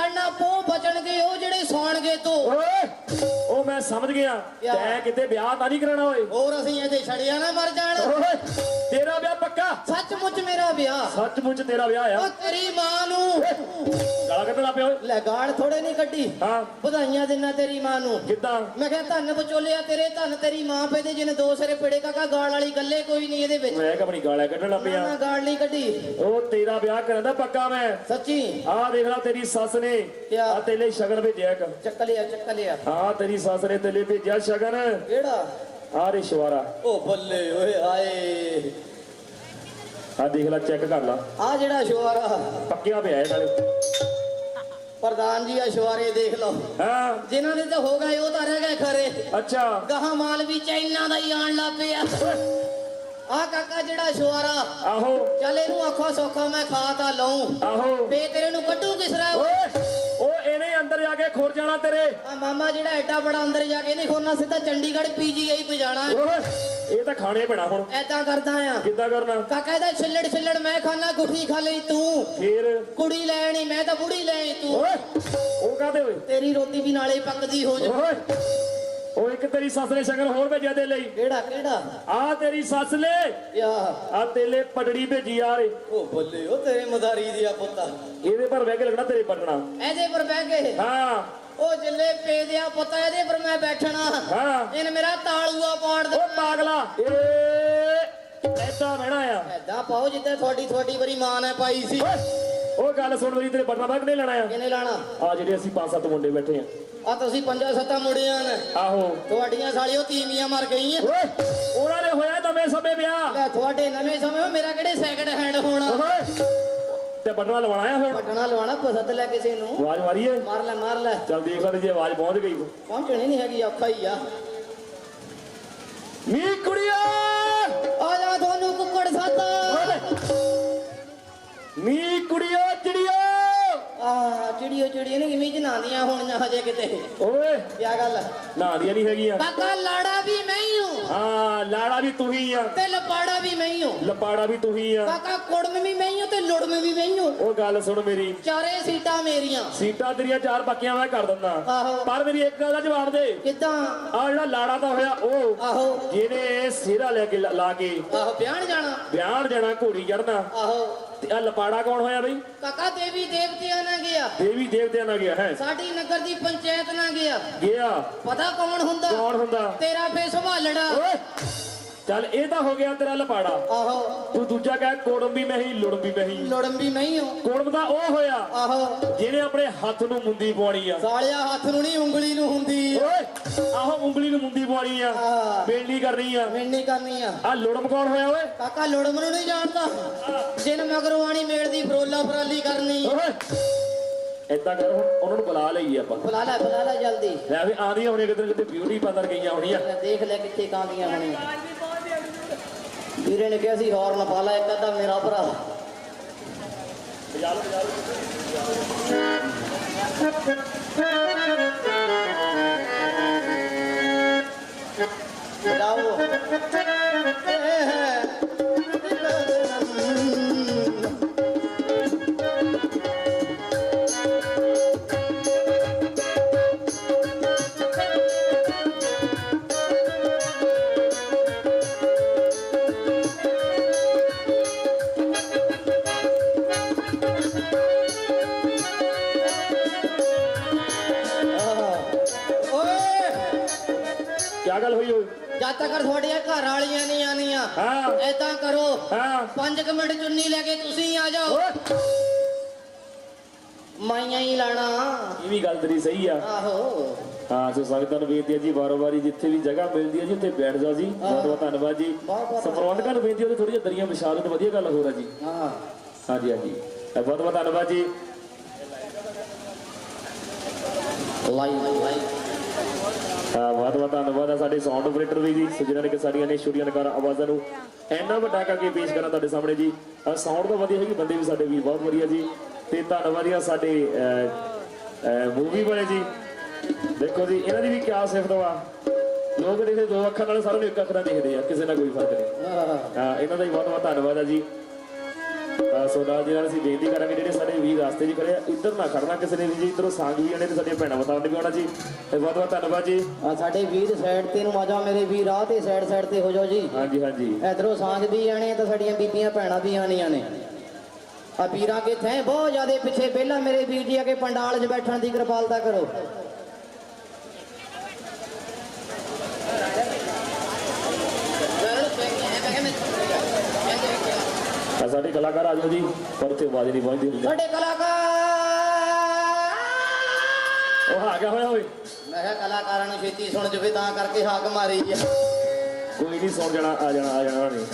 ਚੜਨਾ ਪੋ ਬਚਣਗੇ ਉਹ ਜਿਹੜੇ ਸੌਣਗੇ ਤੋਂ। ਓਏ ਉਹ ਮੈਂ ਸਮਝ ਗਿਆ। ਯਾ। ਤੈਂ ਕਿਤੇ ਵਿਆਹ ਤਾਂ ਨਹੀਂ ਕਰਾਉਣਾ ਓਏ। ਹੋਰ ਅਸੀਂ ਇਹਦੇ ਛੜਿਆ ਨਾ ਮਰ ਜਾਣ। ਓਏ। ਤੇਰਾ ਵਿਆਹ ਪੱਕਾ? ਸੱਚਮੁੱਚ ਮੇਰਾ ਵਿਆਹ। ਸੱਚਮੁੱਚ ਤੇਰਾ ਵਿਆਹ ਉਹ ਆ ਤੇਰੀ ਮਾਂ ਨੂੰ। ਗਾਲਾਂ ਕੱਢਣਾ ਪਿਆ ਓਏ ਲੈ ਗਾਲ ਥੋੜੇ ਨਹੀਂ ਕੱਢੀ। ਹਾਂ। ਵਧਾਈਆਂ ਦਿਨਾਂ ਤੇਰੀ ਮਾਂ ਨੂੰ। ਕਿੱਦਾਂ? ਮੈਂ ਕਿਹਾ ਧੰਨ ਬਚੋਲਿਆ ਤੇਰੇ ਧੰਨ ਤੇਰੀ ਮਾਂ ਪੇ ਦੇ ਜਿਹਨੇ ਦੋ ਸਿਰੇ ਪੜੇ ਕਾਕਾ ਗਾਲ ਵਾਲੀ ਗੱਲੇ ਕੋਈ ਨਹੀਂ ਇਹਦੇ ਵਿੱਚ। ਮੈਂ ਕਿ ਆਪਣੀ ਗਾਲਾਂ ਕੱਢਣਾ ਪਿਆ। ਨਾ ਗਾਲ ਨਹੀਂ ਕੱਢੀ। ਉਹ ਤੇਰਾ ਵਿਆਹ ਕਰਨ ਦਾ ਪੱਕਾ ਮੈਂ। ਸੱਚੀ। ਆਹ ਦੇਖ ਲੈ ਤੇਰੀ ਸੱਸ ਨੇ ਕਿਆ? ਆ ਤੇਰੇ ਲਈ ਸ਼ਗਨ ਭੇਜਿਆ ਇੱਕ। ਚੱਕ ਲਿਆ ਚੱਕ ਲਿਆ। ਆਹ ਤੇਰੀ ਸੱਸ ਨੇ ਤੇਰੇ ਲਈ ਭੇਜਿਆ ਸ਼ਗਨ। ਕਿਹੜਾ? ਆਹ ਰਿਸ਼ਵਾਰਾ ਉਹ ਬੱਲੇ ਓਏ ਆਏ ਆਹ ਦੇਖ ਲੈ ਚੈੱਕ ਕਰ ਲਾ। ਆ ਜਿਹੜਾ ਸ਼ਵਾਰਾ। ਪੱਕਿਆ ਪਿਆ ਇਹ ਨਾਲੇ। ਪ੍ਰਧਾਨ ਜੀ ਆ ਸ਼ਵਾਰੇ ਦੇਖ ਲਓ। ਹਾਂ। ਜਿਨ੍ਹਾਂ ਦੇ ਤਾਂ ਹੋ ਗਏ ਉਹ ਤਾਂ ਰਹਿ ਗਏ ਖਰੇ। ਅੱਛਾ। ਗਾਹਾਂ ਮਾਲ ਵੀ ਚਾਈਨਾ ਦਾ ਹੀ ਆਣ ਲੱਗ ਪਿਆ। ਆ ਕਾਕਾ ਜਿਹੜਾ ਸ਼ਵਾਰਾ। ਆਹੋ। ਚੱਲ ਇਹਨੂੰ ਆਖੋ ਸੌਖਾ ਮੈਂ ਖਾ ਤਾਂ ਲਊਂ। ਆਹੋ। ਫੇ ਤੇਰੇ ਨੂੰ ਕੱਢੂ ਕਿਸ ਤਰ੍ਹਾਂ? ਓਏ। ਅੰਦਰ ਜਾ ਕੇ ਖੁਰ ਜਾਣਾ ਤੇਰੇ। ਆ ਮਾਮਾ ਜਿਹੜਾ ਐਡਾ ਬੜਾ ਅੰਦਰ ਜਾ ਕੇ ਨਹੀਂ ਖੋਨਾ ਸਿੱਧਾ ਚੰਡੀਗੜ੍ਹ ਪੀਜੀਆਈ ਪਜਾਣਾ ਓਏ ਇਹ ਤਾਂ ਖਾਣੇ ਪੈਣਾ ਹੁਣ। ਐਦਾਂ ਕਰਦਾ ਆ। ਕਿੱਦਾਂ ਕਰਨਾ? ਕਾਕਾ ਇਹਦਾ ਛਿੱਲੜ ਛਿੱਲੜ ਮੈਂ ਖਾਣਾ ਗੁੱਠੀ ਖਾ ਲਈ ਤੂੰ। ਫੇਰ? ਕੁੜੀ ਲੈਣੀ ਮੈਂ ਤਾਂ ਬੁੜੀ ਲੈਣੀ ਤੂੰ। ਓਏ ਉਹ ਕਾਦੇ ਓਏ ਤੇਰੀ ਰੋਟੀ ਵੀ ਨਾਲੇ ਪੱਕਦੀ ਹੋ ਜਾ। ਓਏ ਉਹ ਇੱਕ ਤੇਰੀ ਸੱਸ ਨੇ ਸ਼ਗਨ ਹੋਰ ਭੇਜਿਆ ਤੇ ਲਈ। ਕਿਹੜਾ ਕਿਹੜਾ? ਆ ਤੇਰੀ ਸੱਸ ਨੇ। ਯਾ। ਆ ਤੇਲੇ ਪਟੜੀ ਭੇਜੀ ਯਾਰ ਉਹ ਬੱਲੇ ਉਹ ਤੇਰੇ ਮਦਾਰੀ ਦੀ ਆ ਪੁੱਤਾ। ਇਹਦੇ ਪਰ ਬਹਿ ਕੇ ਲੱਗਣਾ ਤੇਰੇ ਪਟਣਾ ਇਹਦੇ ਪਰ ਬਹਿ ਕੇ? ਹਾਂ। ਉਹ ਜਿੱਲੇ ਪੇ ਦਿਆ ਪੁੱਤਾ ਇਹਦੇ ਪਰ ਮੈਂ ਬੈਠਣਾ। ਹਾਂ। ਇਹਨੇ ਮੇਰਾ ਤਾਲੂਆ ਪਾੜ ਦੇ। ਓ ਪਾਗਲਾ। ਏ ਐਦਾਂ ਬਹਿਣਾ ਆ। ਐਦਾਂ ਪਾਓ ਜਿੱਦਾਂ ਤੁਹਾਡੀ ਤੁਹਾਡੀ ਵਾਰੀ ਮਾਂ ਨੇ ਪਾਈ ਸੀ। ਓਏ। ਉਹ ਗੱਲ ਸੁਣ ਮੇਰੀ ਤੇਰੇ ਪਟਣਾ ਬਾਗ ਨਹੀਂ ਲੈਣਾ ਆ? ਕਿਹਨੇ ਲਾਣਾ? ਆ ਜਿਹੜੇ ਅਸੀਂ ਪੰਜ ਸੱਤ ਮੁੰਡੇ ਬੈਠੇ ਆ। ਆ ਤੁਸੀਂ ਪੰਜਾਂ ਸੱਤਾਂ ਮੁੰਡਿਆਂ ਨੇ। ਆਹੋ। ਤੁਹਾਡੀਆਂ ਸਾਲੀਓ ਤੀਵੀਆਂ ਮਰ ਗਈਆਂ। ਓਏ ਉਹਨਾਂ ਨੇ ਹੋਇਆ ਨਵੇਂ ਸਮੇਂ ਵਿਆਹ। ਲੈ ਤੁਹਾਡੇ ਨਵੇਂ ਸਮੇਂ ਮੇਰਾ ਕਿਹੜੇ ਸੈਕਿੰਡ ਹੈਂਡ ਹੋਣਾ? ਓਏ ਤੇ ਬਟਨਾ ਲਵਾਣਾ ਆ ਹੁਣ ਪਟਣਾ ਲਵਾਣਾ ਪਸੰਦ ਲੈ ਕਿਸੇ ਨੂੰ। ਆਵਾਜ਼ ਮਾਰੀਏ। ਮਾਰ ਲੈ ਮਾਰ ਲੈ। ਚੱਲ ਦੇਖ ਲੈ ਜੇ ਆਵਾਜ਼ ਪਹੁੰਚ ਗਈ। ਪਹੁੰਚਣੀ ਨਹੀਂ ਹੈਗੀ ਔਖਾ ਹੀ ਆ। ਨੀ ਕੁੜੀਆ ਓਏ ਕਿਆ ਗੱਲ ਨਾ ਦੀਆਂ ਨਹੀਂ ਹੈਗੀਆਂ। ਕਾਕਾ ਲਾੜਾ ਵੀ ਮੈਂ ਹੀ ਹੂੰ। ਹਾਂ ਲਾੜਾ ਵੀ ਤੂੰ ਹੀ ਆ। ਤੇ ਲਪਾੜਾ ਵੀ ਮੈਂ ਹੀ ਹੂੰ। ਲਪਾੜਾ ਵੀ ਤੂੰ ਹੀ ਆ। ਕਾਕਾ ਕੁੜਮ ਵੀ ਮੈਂ ਹੀ ਹੂੰ ਤੇ ਲੁੜਮ ਵੀ ਮੈਂ ਹੀ ਹੂੰ। ਉਹ ਗੱਲ ਸੁਣ ਮੇਰੀ। ਚਾਰੇ ਸੀਟਾਂ ਮੇਰੀਆਂ। ਸੀਟਾਂ ਤੇਰੀਆਂ ਚਾਰ ਪੱਕੀਆਂ ਮੈਂ ਕਰ ਦਿੰਦਾ। ਆਹੋ। ਪਰ ਮੇਰੀ ਇੱਕ ਗੱਲ ਦਾ ਜਵਾਬ ਦੇ। ਕਿੱਦਾਂ? ਆ ਜਿਹੜਾ ਲਾੜਾ ਤਾਂ ਹੋਇਆ ਉਹ ਆਹੋ। ਜਿਹਨੇ ਸਿਹਰਾ ਲੈ ਕੇ ਲਾ ਲਾ ਕੇ ਆਹੋ ਵਿਆਹਣ ਜਾਣਾ। ਵਿਆਹ ਜਾਣਾ ਘੋੜੀ ਚੜਨਾ ਆਹੋ। ਤੇ ਆ ਲਪਾੜਾ ਕੌਣ ਹੋਇਆ ਬਈ? ਕਾਕਾ ਦੇਵੀ ਦੇਵਤਿਆਂ ਨਾਲ ਗਿਆ। ਦੇਵੀ ਦੇਵਤਿਆਂ ਨਾਲ ਗਿਆ ਹੈ। ਸਾਡੀ ਨਗਰ ਦੀ ਪੰਚਾਇਤ ਨਾਲ ਗਿਆ। ਗਿਆ। ਪਤਾ ਕੌਣ ਹੁੰਦਾ? ਕੌਣ ਹੁੰਦਾ? ਤੇਰਾ ਫੇ ਸੰਭਾਲਣਾ ਓਏ! ਚੱਲ ਇਹ ਤਾਂ ਹੋ ਗਿਆ ਤੇਰਾ ਲਪਾੜਾ ਆਹੋ। ਤੂੰ ਦੂਜਾ ਕਹਿ ਕੋੜਮ ਵੀ ਮੈਂ ਹੀ ਲੁੜਮ ਵੀ ਮੈਂ ਹੀ ਲੁੜਮ ਵੀ ਮੈਂ ਹੀ ਕੋੜਮ ਦਾ ਉਹ ਹੋਇਆ ਆਹੋ। ਜਿਹਨੇ ਆਪਣੇ ਹੱਥ ਨੂੰ ਮੁੰਦੀ ਪਵਾਉਣੀ ਆ। ਸਾਲਿਆ ਹੱਥ ਨੂੰ ਨਹੀਂ ਉਂਗਲੀ ਨੂੰ ਹੁੰਦੀ ਓਏ ਆਹੋ ਉਂਗਲੀ ਨੂੰ ਮੁੰਦੀ ਪਵਾਉਣੀ ਆ। ਹਾਂ। ਬੇਲੀ ਕਰਨੀ ਆ। ਮਿੰਨੀ ਕਰਨੀ ਆ। ਆ ਲੁੜਮ ਕੌਣ ਹੋਇਆ ਓਏ? ਕਾਕਾ ਲੁੜਮ ਨੂੰ ਨਹੀਂ ਜਾਣਦਾ। ਜਿਨ ਮਗਰੋਂ ਆਣੀ ਮੇੜ ਦੀ ਫਰੋਲਾ ਫਰਾਲੀ ਕਰਨੀ। ਓਏ ਏਦਾਂ ਕਰ ਹੁਣ ਉਹਨਾਂ ਨੂੰ ਬੁਲਾ ਲਈ ਆਪਾਂ। ਬੁਲਾ ਲੈ ਬੁਲਾ ਲੈ ਜਲਦੀ। ਲੈ ਵੀ ਆਂਦੀਆਂ ਹੋਣੀਆਂ ਕਿਤੇ ਨਾ ਕਿਤੇ ਬਿਊਟੀ ਪਾਰਲਰ ਗਈਆਂ ਹੋਣੀਆਂ। ਦੇਖ ਲੈ ਕਿੱਥੇ ਕਾਂਦੀਆਂ ਹੋਣੀਆਂ। ਵੀਰੇ ਨੇ ਕਿਹਾ ਸੀ ਹੌਰਨ ਪਾ ਲੈ ਇੱਕ ਅੱਧਾ ਮੇਰਾ ਭਰਾ। ਜਾਓ ਵੀ ਗੱਲ ਤੇਰੀ ਸਹੀ ਆ। ਆਹੋ। ਹਾਂ ਸੋ ਸੰਗਤਾਂ ਨੂੰ ਬੇਨਤੀ ਹੈ ਜੀ ਵਾਰੋ ਵਾਰੀ ਜਿੱਥੇ ਵੀ ਜਗ੍ਹਾ ਮਿਲਦੀ ਹੈ ਜੀ ਉੱਥੇ ਬੈਠ ਜਾਓ ਜੀ। ਬਹੁਤ ਬਹੁਤ ਧੰਨਵਾਦ ਜੀ। ਸਪਰੋਨਕਾਂ ਨੂੰ ਬੇਨਤੀ ਹੈ ਥੋੜੀ ਜਿਹੀ ਦਰੀਆਂ ਵਿਛਾ ਤਾਂ ਵਧੀਆ ਗੱਲ ਹੋ ਰਹੀ ਜੀ। ਹਾਂ। ਹਾਂਜੀ ਹਾਂਜੀ। ਤਾਂ ਬਹੁਤ ਬਹੁਤ ਧੰਨਵਾਦ ਜੀ। ਲਾਈ ਲਾਈ ਹਾਂ ਬਹੁਤ ਬਹੁਤ ਧੰਨਵਾਦ ਆ ਸਾਡੇ ਸਾਊਂਡ ਆਪਰੇਟਰ ਵੀ ਜੀ ਜਿਨ੍ਹਾਂ ਨੇ ਕਿ ਸਾਡੀਆਂ ਨੇ ਛੋਟੀਆਂ ਨਕਾਰਾਂ ਆਵਾਜ਼ਾਂ ਨੂੰ ਇੰਨਾ ਵੱਡਾ ਕਰਕੇ ਪੇਸ਼ ਕਰਾਂ ਤੁਹਾਡੇ ਸਾਹਮਣੇ ਜੀ। ਸਾਊਂਡ ਤਾਂ ਵਧੀਆ ਹੈਗੀ ਬੰਦੇ ਵੀ ਸਾਡੇ ਵੀ ਬਹੁਤ ਵਧੀਆ ਜੀ। ਤੇ ਧੰਨਵਾਦ ਆ ਸਾਡੇ ਮੂਵੀ ਵਾਲੇ ਜੀ। ਦੇਖੋ ਜੀ ਇਹਨਾਂ ਦੀ ਵੀ ਕਿਆ ਸਿਫਤ ਵਾ। ਲੋਕ ਦੇਖਦੇ ਦੋ ਅੱਖਾਂ ਨਾਲ ਸਾਰਿਆਂ ਨੂੰ ਇੱਕ ਅੱਖ ਨਾਲ ਦੇਖਦੇ ਆ ਕਿਸੇ ਨਾਲ ਕੋਈ ਫ਼ਰਕ ਨਹੀਂ। ਹਾਂ ਹਾਂ ਇਹਨਾਂ ਦਾ ਵੀ ਬਹੁਤ ਬਹੁਤ ਧੰਨਵਾਦ ਆ ਜੀ। ਅਹ ਸੋ ਨਾਲ ਅਸੀਂ ਬੇਨਤੀ ਕਰਾਂਗੇ ਜਿਹੜੇ ਸਾਡੇ ਵੀਰ ਰਾਸਤੇ 'ਚ ਖੜੇ ਆ ਇੱਧਰ ਨਾ ਖੜਨਾ ਕਿਸੇ ਨੇ ਵੀ ਜੀ ਇੱਧਰੋਂ ਸੰਗ ਵੀ ਆਣੇ ਤੇ ਸਾਡੀਆਂ ਭੈਣਾਂ ਬਤਾਉਣ ਵੀ ਆਉਣਾ ਜੀ। ਤੇ ਬਹੁਤ ਬਹੁਤ ਧੰਨਵਾਦ ਜੀ। ਸਾਡੇ ਵੀਰ ਸਾਈਡ ਤੇ ਨੂੰ ਆ ਜਾਓ ਮੇਰੇ ਵੀਰ ਆ ਤੇ ਸਾਈਡ ਸਾਈਡ ਤੇ ਹੋ ਜਾਓ ਜੀ। ਹਾਂਜੀ ਹਾਂਜੀ। ਇਧਰੋਂ ਸਾਂਝ ਵੀ ਆਣੇ ਤਾਂ ਸਾਡੀਆਂ ਬੀਬੀਆਂ ਭੈਣਾਂ ਵੀ ਆਣੀਆਂ ਨੇ। ਆ ਵੀਰਾਂ ਕਿੱਥੇ? ਬਹੁਤ ਜ਼ਿਆਦੇ ਪਿੱਛੇ ਪਹਿਲਾਂ ਮੇਰੇ ਵੀਰ ਜੀ ਕੇ ਪੰਡਾਲ 'ਚ ਬੈਠਣ ਦੀ ਕਿਰਪਾਲਤਾ ਕਰੋ। ਤਾਂ ਸਾਡੇ ਕਲਾਕਾਰ ਆ ਜਾਓ ਜੀ ਪਰ ਉੱਥੇ ਆਵਾਜ਼ ਨਹੀਂ ਪਹੁੰਚਦੀ ਹੁੰਦੀ। ਸਾਡੇ ਕਲਾਕਾਰ! ਉਹ ਗਿਆ ਹੋਇਆ ਓਏ। ਮੈਂ ਕਿਹਾ ਕਲਾਕਾਰਾਂ ਨੂੰ ਛੇਤੀ ਸੁਣ ਜਵੇ ਤਾਂ ਕਰਕੇ ਹਾਕ ਮਾਰੀ ਆ। ਕੋਈ ਨਹੀਂ ਸੌਣ ਜਾਣਾ ਆ ਜਾਣਾ ਆ ਜਾਣਾ ਨਹੀਂ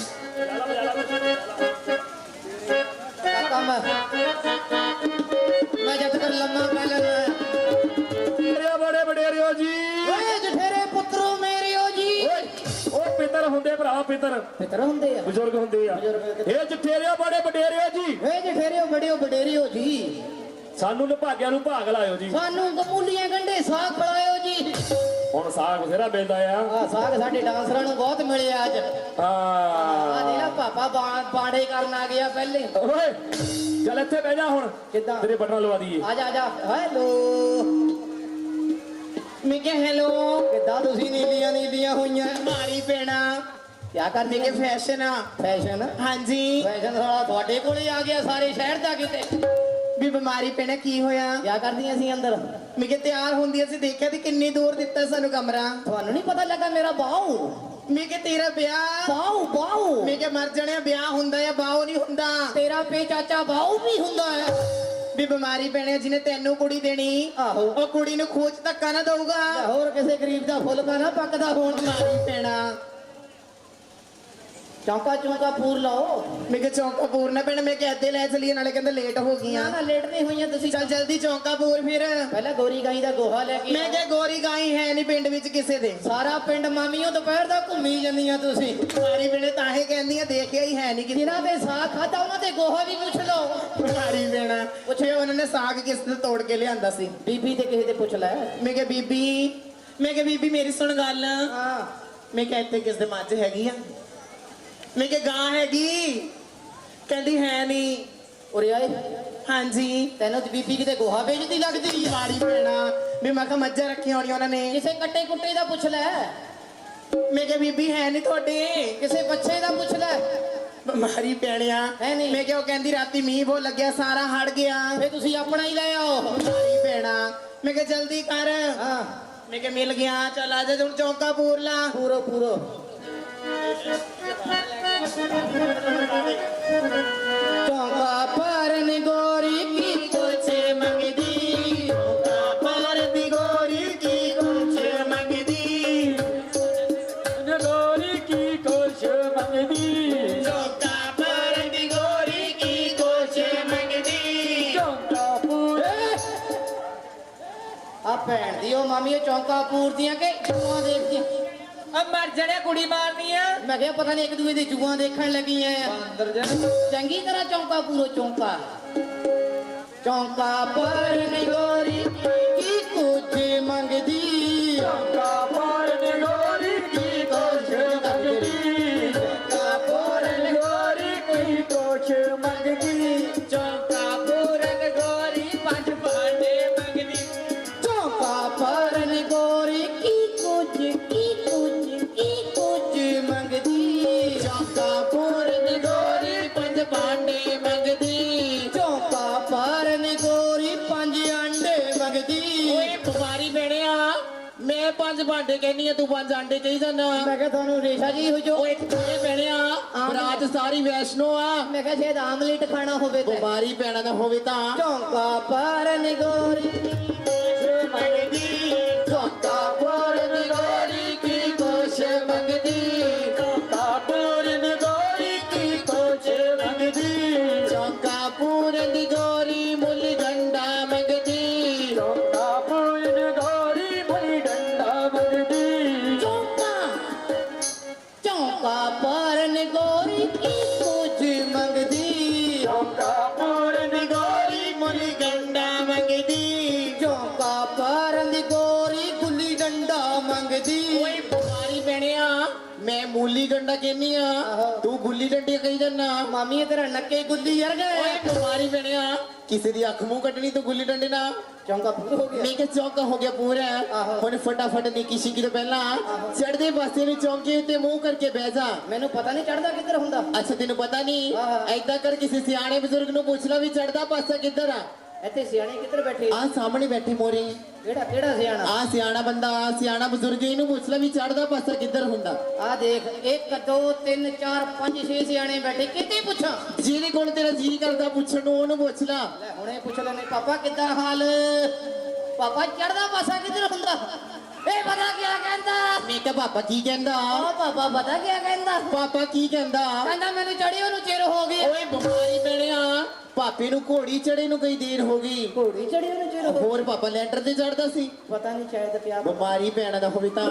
ਪਿੱਤਰ ਹੁੰਦੇ ਆ। ਬਜ਼ੁਰਗ ਹੁੰਦੇ ਆ। ਬਜ਼ੁਰਗ ਇਹ ਜਠੇਰਿਓ ਬੜੇ ਵਡੇਰਿਓ ਜੀ। ਓਏ ਜਠੇਰਿਓ ਬੜਿਓ ਬਡੇਰਿਓ ਜੀ। ਸਾਨੂੰ ਨਿਭਾਗਿਆਂ ਨੂੰ ਭਾਗ ਲਾਇਓ ਜੀ। ਸਾਨੂੰ ਕਮੂਲੀਆਂ ਗੰਢੇ ਸਾਗ ਖਿਲਾਇਓ ਜੀ। ਹੁਣ ਸਾਗ ਬਥੇਰਾ ਮਿਲਦਾ ਆ। ਆ ਸਾਗ ਸਾਡੇ ਡਾਂਸਰਾਂ ਨੂੰ ਬਹੁਤ ਮਿਲਿਆ ਅੱਜ। ਆ ਹਾਂ। ਜਿਹੜਾ ਪਾਪਾ ਬਾ- ਬਾੜੇ ਕਰਨ ਆ ਗਿਆ ਪਹਿਲੇ। ਓਏ ਚੱਲ ਇੱਥੇ ਬਹਿ ਜਾ ਹੁਣ। ਕਿੱਦਾਂ? ਤੇਰੇ ਬਟਨ ਲਵਾ ਦਈਏ। ਆ ਜਾ ਆ ਜਾ। ਹੈਲੋ ਮੈਂ ਕਿਹਾ ਹੈਲੋ ਕਿੱਦਾਂ ਤੁਸੀਂ ਨੀਲੀਆਂ ਨੀਲੀਆਂ ਹੋਈਆਂ? ਮਾਰੀ ਪੈਣਾ। ਕੀ ਕਰਨੀ? ਕਿ ਫੈਸ਼ਨ ਆ। ਫੈਸ਼ਨ ਹਾਂਜੀ। ਫੈਸ਼ਨ ਸਾਲਾ ਤੁਹਾਡੇ ਕੋਲੇ ਆ ਗਿਆ ਸਾਰੇ ਸ਼ਹਿਰ ਦਾ ਕਿਤੇ। ਵੀ ਬਿਮਾਰੀ ਪੈਣਾ ਕੀ ਹੋਇਆ? ਕੀ ਕਰਦੀਆਂ ਸੀ ਅੰਦਰ? ਮੈਂ ਕਿ ਤਿਆਰ ਹੁੰਦੀ ਅਸੀਂ ਦੇਖਿਆ ਤੇ ਕਿੰਨੀ ਦੂਰ ਦਿੱਤਾ ਸਾਨੂੰ ਕਮਰਾ। ਤੁਹਾਨੂੰ ਨਹੀਂ ਪਤਾ ਲੱਗਾ ਮੇਰਾ ਬਾਹੂ ਮੈਂ ਕਿ ਤੇਰਾ ਵਿਆਹ। ਬਾਹੂ ਬਾਹੂ ਮੈਂ ਕਿ ਮਰ ਜਾਣਿਆ ਵਿਆਹ ਹੁੰਦਾ ਆ ਬਾਹੂ ਨਹੀਂ ਹੁੰਦਾ। ਤੇਰਾ ਪੇ ਚਾਚਾ ਬਾਹੂ ਵੀ ਹੁੰਦਾ ਹੈ। ਵੀ ਬਿਮਾਰੀ ਪੈਣਾ ਜਿਹਨੇ ਤੈਨੂੰ ਕੁੜੀ ਦੇਣੀ ਆਹੋ। ਉਹ ਕੁੜੀ ਨੂੰ ਖੋਜ ਧੱਕਾ ਨਾ ਦਊਗਾ। ਹੋਰ ਕਿਸੇ ਗਰੀਬ ਦਾ ਫੁੱਲ ਨਾ ਪੱਕਦਾ ਹੋਣ। ਬਿਮਾਰੀ ਪੈਣਾ। ਚੌਂਕਾ ਚੌਂਕਾ ਪੂਰ ਲਾਓ। ਮੈਂ ਕਿ ਚੌਂਕਾ ਪੂਰ ਨਾ ਪੈਣਾ ਮੈਂ ਕਿ ਇੱਥੇ ਲੈ ਚਲੀਏ ਨਾਲੇ ਕਹਿੰਦੇ ਲੇਟ ਹੋ ਗਈਆਂ। ਨਾ ਲੇਟ ਨਹੀਂ ਹੋਈਆਂ ਤੁਸੀਂ ਚੱਲ ਜਲਦੀ ਚੌਂਕਾ ਪੂਰ ਫਿਰ। ਪਹਿਲਾਂ ਗੋਰੀ ਗਾਈ ਦਾ ਗੋਹਾ ਲੈ ਕੇ ਮੈਂ ਕਿ ਗੋਰੀ ਗਾਈ ਹੈ ਨਹੀਂ ਪਿੰਡ ਵਿੱਚ ਕਿਸੇ ਦੇ। ਸਾਰਾ ਪਿੰਡ ਮਾਮੀਓ ਦੁਪਹਿਰ ਦਾ ਘੁੰਮੀ ਜਾਂਦੀਆਂ ਤੁਸੀਂ। ਬਿਮਾਰੀ ਪੈਣੇ ਤਾਂ ਹੀ ਕਹਿੰਦੀਆਂ ਦੇਖਿਆ ਹੀ ਹੈ ਨਹੀਂ ਕਿਸੇ ਜਿਨ੍ਹਾਂ ਦੇ ਸਾਗ ਖਾਦਾ ਉਹਨਾਂ ਦੇ ਗੋਹਾ ਵੀ ਪੁੱਛ ਲਓ। ਬਿਮਾਰੀ ਪੈਣਾ ਪੁੱਛੇ ਉਹਨਾਂ ਨੇ ਸਾਗ ਕਿਸ ਤੋਂ ਤੋੜ ਕੇ ਲਿਆਂਦਾ ਸੀ। ਬੀਬੀ ਤੇ ਕਿਸੇ ਦੇ ਪੁੱਛ ਲੈ। ਮੈਂ ਕਿਹਾ ਬੀਬੀ ਮੈਂ ਕਿਹਾ ਬੀਬੀ ਮੇਰੀ ਸੁਣ ਗੱਲ। ਹਾਂ। ਮੈਂ ਕਿਹਾ ਇੱਥੇ ਕਿਸ ਦੇ ਮੱਝ ਹੈਗੀ ਆ ਮੈਂ ਕਿਹਾ ਗਾਂ ਹੈਗੀ। ਕਹਿੰਦੀ ਹੈ ਨਹੀਂ। ਉਰੇ ਆਏ। ਹਾਂਜੀ। ਤੈਨੂੰ ਤੇ ਬੀਬੀ ਕਿਤੇ ਗੋਹਾ ਵੇਚਦੀ ਲੱਗਦੀ? ਆ ਮਾਰੀ ਪੈਣਾ ਵੀ ਮੈਂ ਕਿਹਾ ਮੱਝਾਂ ਰੱਖੀਆਂ ਹੋਣੀਆਂ ਉਹਨਾਂ ਨੇ। ਕਿਸੇ ਕੱਟੇ ਕੁੱਟੇ ਦਾ ਪੁੱਛ ਲੈ। ਮੈਂ ਕਿਹਾ ਬੀਬੀ ਹੈ ਨਹੀਂ ਤੁਹਾਡੇ। ਕਿਸੇ ਬੱਚੇ ਦਾ ਪੁੱਛ ਲੈ। ਬਿਮਾਰੀ ਪੈਣਿਆ ਹੈ ਨਹੀਂ। ਮੈਂ ਕਿਹਾ ਉਹ ਕਹਿੰਦੀ ਰਾਤੀ ਮੀਂਹ ਬਹੁਤ ਲੱਗਿਆ ਸਾਰਾ ਹੜ ਗਿਆ। ਫੇ ਤੁਸੀਂ ਆਪਣਾ ਹੀ ਲੈ ਆਓ। ਬਿਮਾਰੀ ਪੈਣਾ ਮੈਂ ਕਿਹਾ ਜਲਦੀ ਕਰ। ਹਾਂ। ਮੈਂ ਕਿਹਾ ਮਿਲ ਗਿਆ। ਚੱਲ ਆ ਜਾ ਹੁਣ ਚੌਂਕਾ ਪੂਰ ਲਾ। ਪੂਰੋ ਪੂਰੋ। ਚੌਂਕਾ ਪਰਨ ਗੋਰੀ ਕੀ ਆ ਮਰ ਜਣੇ ਕੁੜੀ ਮਾਰਨੀ ਆ। ਮੈਂ ਕਿਹਾ ਪਤਾ ਨਹੀਂ ਇੱਕ ਦੂਏ ਦੀ ਜੂਆਂ ਦੇਖਣ ਲੱਗੀਆਂ ਆ ਅੰਦਰ ਜਾ ਚੰਗੀ ਤਰ੍ਹਾਂ ਚੌਂਕਾ ਪੂਰੋ ਚੌਂਕਾ। ਚੌਂਕਾ ਪਰਨ ਗੋਰੀ ਭਾਂਡੇ ਕਹਿੰਨੀ ਆ ਤੂੰ ਪੰਜ ਆਂਡੇ ਕਹੀ ਜਾਂਦਾ ਮੈਂ ਕਿਹਾ ਤੁਹਾਨੂੰ ਰੇਸ਼ਾ ਜੀ ਹੋ ਜੋ। ਓਏ ਕਿੱਥੇ ਬਣਿਆ ਬਰਾਤ ਸਾਰੀ ਵੈਸ਼ਨੋ ਆ। ਮੈਂ ਕਿਹਾ ਸ਼ਾਇਦ ਆਮਲੇਟ ਖਾਣਾ ਹੋਵੇ ਤੇ। ਬਿਮਾਰੀ ਪੈਣਾ ਨਾ ਹੋਵੇ ਤਾਂ। ਚੌਂਕਾ ਪਰਨ ਗੋਰੀ। ਤੂੰ ਡੰਡੀ ਕਹੀ ਜਾਂਦਾ ਮਾਮੀ ਇਹ ਤੇਰਾ ਨੱਕੇ ਗੁੱਲੀ ਯਾਰ ਓਏ ਗਏ ਬਿਮਾਰੀ ਬਣਿਆ ਕਿਸੇ ਦੀ ਅੱਖ ਮੂੰਹ ਕੱਢਣੀ ਤੂੰ ਗੁੱਲੀ ਡੰਡੇ ਨਾਲ? ਚੌਂਕਾ ਪੂਰਾ ਹੋ ਗਿਆ। ਮੈਂ ਕਿ ਚੌਂਕਾ ਹੋ ਗਿਆ ਪੂਰਾ। ਹੁਣ ਫਟਾਫਟ ਨਿੱਕੀ ਸ਼ਿਕੀ ਤੋਂ ਪਹਿਲਾਂ ਚੜਦੇ ਪਾਸੇ ਨੂੰ ਚੌਂਕੇ ਉੱਤੇ ਮੂੰਹ ਕਰਕੇ ਬਹਿ ਜਾ। ਮੈਨੂੰ ਪਤਾ ਨਹੀਂ ਚੜਦਾ ਕਿੱਧਰ ਹੁੰਦਾ। ਅੱਛਾ ਤੈਨੂੰ ਪਤਾ ਨਹੀਂ। ਐਦਾਂ ਕਰ ਕਿਸੇ ਸਿਆਣੇ ਬਜ਼ੁਰਗ ਨੂੰ ਪੁੱਛ ਲੈ ਵੀ ਚੜਦਾ ਪਾਸਾ ਕਿੱਧਰ ਆ। ਇੱਥੇ ਸਿਆਣੇ ਕਿੱਧਰ ਬੈਠੇ? ਆ ਸਾਹਮਣੇ ਬੈਠੇ ਮੋਰੇ। ਕਿਹੜਾ ਕਿਹੜਾ ਸਿਆਣਾ? ਆ ਸਿਆਣਾ ਬੰਦਾ ਆ ਸਿਆਣਾ ਬਜ਼ੁਰਗ ਇਹਨੂੰ ਪੁੱਛ ਲੈ ਵੀ ਚੜਦਾ ਪਾਸਾ ਕਿੱਧਰ ਹੁੰਦਾ। ਆ ਦੇਖ 1 2 3 4 5 6 ਸਿਆਣੇ ਬੈਠੇ ਕਿਤੇ ਪੁੱਛਾਂ? ਜਿਹਦੇ ਕੋਲ ਤੇਰਾ ਜੀ ਕਰਦਾ ਪੁੱਛਣ ਨੂੰ ਉਹਨੂੰ ਪੁੱਛ ਲੈ। ਲੈ ਹੁਣੇ ਪੁੱਛ ਲੈਨੇ ਪਾਪਾ ਕਿੱਦਾਂ ਹਾਲ? ਪਾਪਾ ਚੜਦਾ ਪਾਸਾ ਕਿੱਧਰ ਹੁੰਦਾ? ਇਹ ਪਤਾ ਕੀ ਕਹਿੰਦਾ? ਮੈਂ ਕਿਹਾ ਪਾਪਾ ਕੀ ਕਹਿੰਦਾ? ਉਹ ਪਾਪਾ ਪਤਾ ਕੀ ਕਹਿੰਦਾ? ਪਾਪਾ ਕੀ ਕਹਿੰਦਾ? ਕਹਿੰਦਾ ਮੈਨੂੰ ਚੜੀ ਉਹਨੂੰ ਚਿਰ ਹੋ ਗਿਆ ਓਏ ਬਿਮਾਰੀ ਬਣਿਆ ਪਾਪੇ ਨੂੰ ਘੋੜੀ ਚੜੇ ਨੂੰ ਕਈ ਦੇਰ ਹੋ ਗਈ। ਘੋੜੀ ਚੜੀ ਉਹਨੂੰ ਚਿਰ ਹੋ ਹੋਰ ਪਾਪਾ ਲੈਂਟਰ ਤੇ ਚੜਦਾ ਸੀ। ਪਤਾ ਨਹੀਂ ਸ਼ਾਇਦ ਪਿਆ। ਬਿਮਾਰੀ ਪੈਣਾ ਦਾ ਹੋਵੇ ਤਾਂ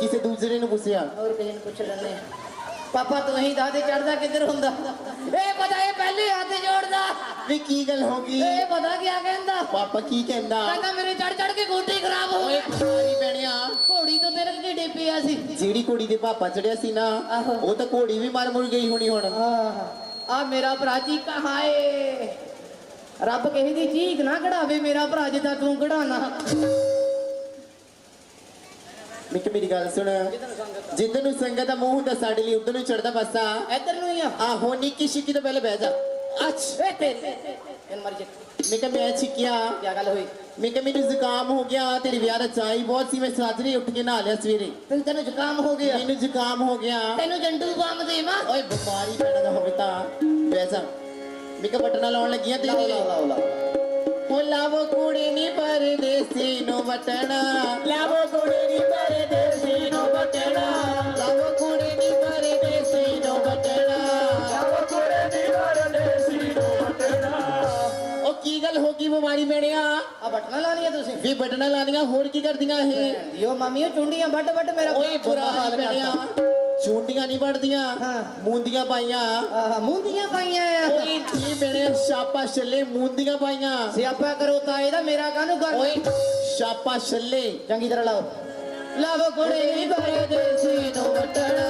ਕਿਸੇ ਦੂਸਰੇ ਨੂੰ ਪੁੱਛਿਆ। ਹੋਰ ਕਿਸੇ ਨੂੰ ਪੁੱਛ ਲੈਣੇ ਪਾਪਾ ਤੂੰ ਹੀ ਦੱਸ ਦੇ ਚੜਦਾ ਕਿੱਧਰ ਹੁੰਦਾ? ਇਹ ਪਤਾ ਇਹ ਪਹਿਲੇ ਹੱਥ ਜੋੜਦਾ। ਵੀ ਕੀ ਗੱਲ ਹੋ ਗਈ? ਇਹ ਪਤਾ ਕੀ ਕਹਿੰਦਾ? ਪਾਪਾ ਕੀ ਕਹਿੰਦਾ? ਕਹਿੰਦਾ ਮੇਰੇ ਚੜ ਚੜ ਕੇ ਗੋਡੀ ਖਰਾਬ ਹੋ ਗਈ ਬਿਮਾਰੀ ਬਣਿਆ ਘੋੜੀ ਤੋਂ ਤੇਰੇ ਕੀ ਡੇਪਿਆ ਸੀ। ਜਿਹੜੀ ਕੁੜੀ ਦੇ ਪਾਪਾ ਚੜਿਆ ਸੀ ਨਾ। ਉਹ ਤਾਂ ਘੋੜੀ ਵੀ ਮਰ ਮੁਰ ਗਈ ਹੋਣੀ ਹੁਣ। ਆਹ ਆ ਮੇਰਾ ਭਰਾ ਜੀ ਕਹਾਏ। ਰੱਬ ਕਿਸੇ ਦੀ ਚੀਕ ਨਾ ਕਢਾਵੇ ਮੇਰਾ ਭਰਾ ਜਿੱਦਾਂ ਤੂੰ ਕਢਾਣਾ ਮੈਂ ਕਿ ਮੇਰੀ ਗੱਲ ਸੁਣ। ਜਿੱਦਨ ਨੂੰ ਸੰਗਤ ਦਾ ਮੂੰਹ ਹੁੰਦਾ ਸਾਡੇ ਲਈ ਉਧਰ ਨੂੰ ਚੜਦਾ ਪਾਸਾ। ਇੱਧਰ ਨੂੰ ਹੀ ਆ। ਆਹੋ ਨਿੱਕੀ ਸ਼ਿੱਕੀ ਤੋਂ ਪਹਿਲੇ ਬਹਿ ਜਾ। ਅੱਛ ਏ ਤੇਰੇ ਮਰ ਜਾ ਮੈਂ ਕਿਹਾ ਮੈਂ ਛਿੱਕਿਆ ਕੀ ਗੱਲ ਹੋਈ? ਮੈਂ ਕਿਹਾ ਮੈਨੂੰ ਜ਼ੁਕਾਮ ਹੋ ਗਿਆ ਤੇਰੀ ਵਿਆਹ ਦਾ ਚਾਈ ਬਹੁਤ ਸੀ ਮੈਂ ਸਾਜਰੇ ਉੱਠ ਕੇ ਨਹਾ ਲਿਆ ਸਵੇਰੇ। ਤੈਨੂੰ ਤੈਨੂੰ ਜ਼ੁਕਾਮ ਹੋ ਗਿਆ? ਮੈਨੂੰ ਜ਼ੁਕਾਮ ਹੋ ਗਿਆ। ਤੈਨੂੰ ਜੰਡੂ ਬਾਮ ਦੇਵਾਂ? ਓਏ ਬਿਮਾਰੀ ਪੈਣਾ ਦਾ ਹੋਵੇ ਤਾਂ। ਜਾ। ਮੈਂ ਕਿਹਾ ਬਟਨਾ ਲਾਉਣ ਲੱਗੀਆਂ ਤੇਰੇ ਲਾਓ ਲਾਓ ਲਾਓ ਉਹ ਲਾਵੋ ਕੁੜੀ ਨੀ ਪਰਦੇਸੀ ਨੂੰ ਵਟਣਾ। ਲਾਵੋ ਕੁੜੀ ਨੀ ਬਿਮਾਰੀ ਮੇੜਿਆ ਆ ਬਟਨਾ ਲਾਣੀ ਆ ਤੁਸੀਂ? ਵੀ ਬਟਨਾ ਲਾਣੀਆਂ ਹੋਰ ਕੀ ਕਰਦੀਆਂ ਇਹ? ਦਿਓ ਮਾਮੀ ਉਹ ਚੁੰਡੀਆਂ ਵੱਡ ਵੱਡ ਮੇਰਾ ਓਏ ਬੁਰਾ ਹਾਲ। ਮੇੜਿਆ ਚੂੰਡੀਆਂ ਨਹੀਂ ਵੜਦੀਆਂ ਹਾਂ। ਮੂੰਦੀਆਂ ਪਾਈਆਂ। ਆਹ ਮੁੰਦੀਆਂ ਪਾਈਆਂ ਆ। ਓਏ ਕੀ ਮੇਰੇ ਛਾਪਾ ਛੱਲੇ ਮੂੰਦੀਆਂ ਪਾਈਆਂ। ਸਿਆਪਾ ਕਰੋ ਤਾਏ ਦਾ ਮੇਰਾ ਕਾਹਨੂੰ ਕਰ ਓਏ ਛਾਪਾ ਛੱਲੇ। ਚੰਗੀ ਤਰ੍ਹਾਂ ਲਾਓ। ਲਾਵੋ ਕੁੜੀ ਨੀ ਪਰਦੇਸੀ ਨੂੰ ਵਟਣਾ।